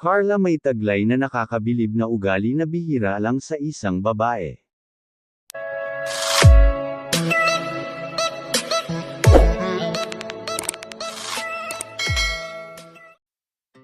Carla may taglay na nakakabilib na ugali na bihira lang sa isang babae.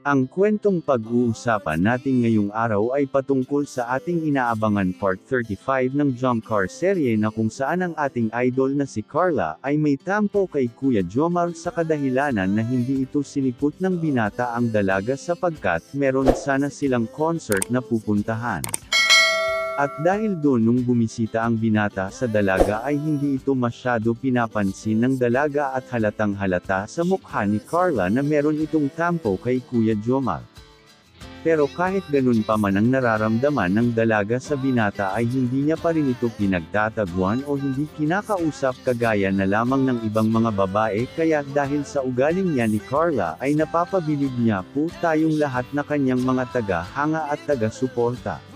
Ang kwentong pag-uusapan natin ngayong araw ay patungkol sa ating inaabangan Part 35 ng Jump Car serye na kung saan ang ating idol na si Carla ay may tampo kay Kuya Jomar sa kadahilanan na hindi ito sinipot ng binata ang dalaga sapagkat meron sana silang concert na pupuntahan. At dahil doon nung bumisita ang binata sa dalaga ay hindi ito masyado pinapansin ng dalaga at halatang halata sa mukha ni Carla na meron itong tampo kay Kuya Jomar. Pero kahit ganun pa man ang nararamdaman ng dalaga sa binata ay hindi niya pa rin ito pinagtataguan o hindi kinakausap kagaya na lamang ng ibang mga babae kaya dahil sa ugaling niya ni Carla ay napapabilib niya po tayong lahat na kanyang mga taga-hanga at taga-suporta.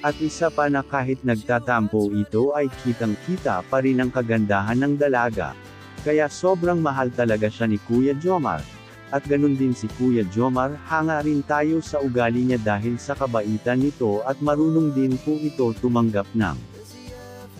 At isa pa na kahit nagtatampo ito ay kitang-kita pa rin ang kagandahan ng dalaga. Kaya sobrang mahal talaga siya ni Kuya Jomar. At ganun din si Kuya Jomar, hanga rin tayo sa ugali niya dahil sa kabaitan nito at marunong din po ito tumanggap ng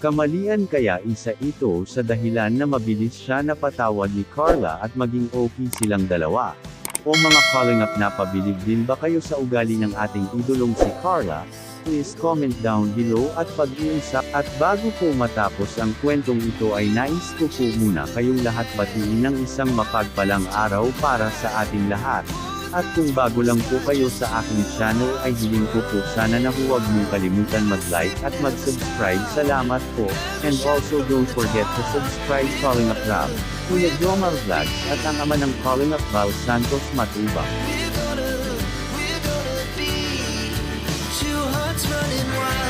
kamalian kaya isa ito sa dahilan na mabilis siya napatawad ni Carla at maging okay silang dalawa. O mga calling up na pabilib din ba kayo sa ugali ng ating idolong si Carla? Please comment down below at pag-iusap at bago po matapos ang kwentong ito ay nais ko po muna kayong lahat batiin ng isang mapagpalang araw para sa ating lahat. At kung bago lang po kayo sa aking channel ay hiling ko po sana na huwag mong kalimutan mag-like at mag-subscribe. Salamat po. And also don't forget to subscribe Calling Up Rab, Kuya Jomar Vlogs at ang ama ng Calling Up Val Santos Matubang. running wild.